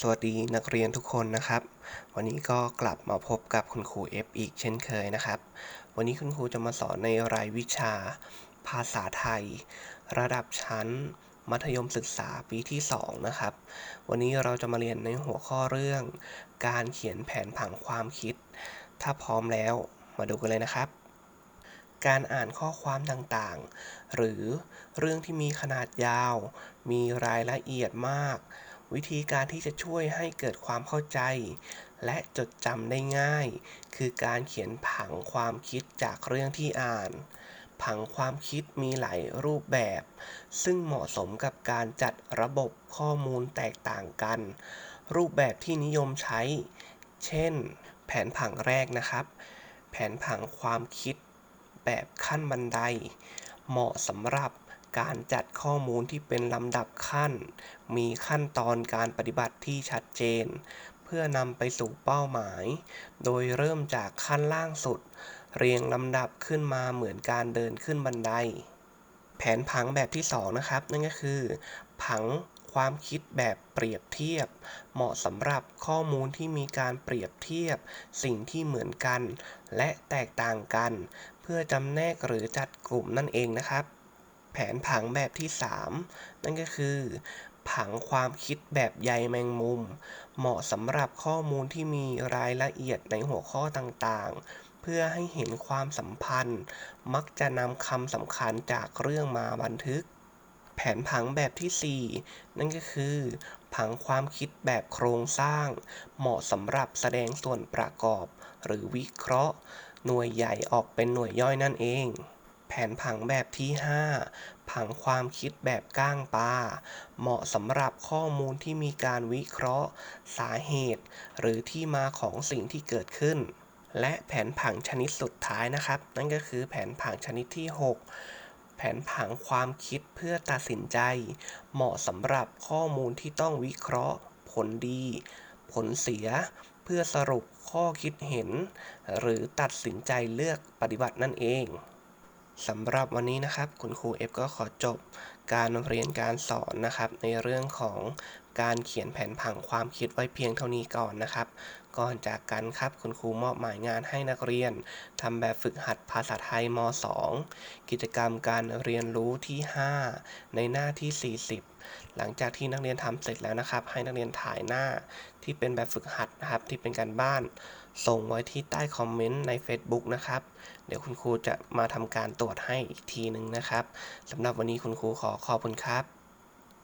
สวัสดีนักเรียนทุกคนนะครับ วันนี้ก็กลับมาพบกับคุณครู F อีกเช่นเคยนะครับ วันนี้คุณครูจะมาสอนในรายวิชา ภาษาไทย ระดับชั้น มัธยมศึกษาปีที่ 2 นะครับ วันนี้เราจะมาเรียนในหัวข้อเรื่อง การเขียนแผนผังความคิด ถ้าพร้อมแล้วมาดูกันเลยนะครับการอ่านข้อความต่างๆ หรือเรื่องที่มีขนาดยาว มีรายละเอียดมาก วิธีการที่จะช่วยให้เกิดความเข้าใจ และจดจำได้ง่าย คือการเขียนผังความคิดจากเรื่องที่อ่าน ผังความคิดมีหลายรูปแบบ ซึ่งเหมาะสมกับการจัดระบบข้อมูลแตกต่างกัน รูปแบบที่นิยมใช้ เช่น แผนผังแรกนะครับ แผนผังความคิดแบบขั้นบันได เหมาะสำหรับ การจัดข้อมูลที่เป็นลำดับขั้น มีขั้นตอนการปฏิบัติที่ชัดเจน เพื่อนำไปสู่เป้าหมาย โดยเริ่มจากขั้นล่างสุด เรียงลำดับขึ้นมาเหมือนการเดินขึ้นบันได แผนผังแบบที่ 2 นะครับ นั่นก็คือ ผังความคิดแบบเปรียบเทียบ เหมาะสำหรับข้อมูลที่มีการเปรียบเทียบ สิ่งที่เหมือนกัน และแตกต่างกัน เพื่อจำแนกหรือจัดกลุ่มนั่นเองนะครับ แผนผังแบบที่ 3 นั่นก็คือ ผังความคิดแบบใยแมงมุม เหมาะสำหรับข้อมูลที่มีรายละเอียดในหัวข้อต่างๆ เพื่อให้เห็นความสัมพันธ์ มักจะนำคำสำคัญจากเรื่องมาบันทึก แผนผังแบบที่ 4 นั่นก็คือ ผังความคิดแบบโครงสร้าง เหมาะสำหรับแสดงส่วนประกอบ หรือวิเคราะห์ หน่วยใหญ่ออกเป็นหน่วยย่อยนั่นเอง ผนผังแบบที่ 5 ผังความคิดแบบก้างปลา เหมาะสำหรับข้อมูลที่มีการวิเคราะห์ สาเหตุ หรือที่มาของสิ่งที่เกิดขึ้น และแผนผังชนิดสุดท้ายนะครับ นั่นก็คือแผนผังชนิดที่ 6 แผนผังความคิดเพื่อตัดสินใจ เหมาะสำหรับข้อมูลที่ต้องวิเคราะห์ ผลดี ผลเสีย เพื่อสรุปข้อคิดเห็น หรือตัดสินใจเลือกปฏิบัตินั่นเอง สำหรับวันนี้นะครับ คุณครูเอฟก็ขอจบการเรียนการสอนนะครับ ในเรื่องของ การเขียนแผนผังความคิดไว้เพียงเท่านี้ก่อนนะครับ ก่อนจากกันครับคุณครูมอบหมายงานให้นักเรียนทำแบบฝึกหัดภาษาไทยม .2 กิจกรรมการเรียนรู้ที่ 5 ในหน้าที่ 40 หลังจากที่นักเรียนทำเสร็จแล้วนะครับ ให้นักเรียนถ่ายหน้าที่เป็นแบบฝึกหัดนะครับ ที่เป็นการบ้าน ส่งไว้ที่ใต้คอมเมนต์ใน Facebook นะครับ เดี๋ยวคุณครูจะมาทำการตรวจให้อีกทีหนึ่งนะครับสำหรับวันนี้คุณครูขอขอบคุณครับ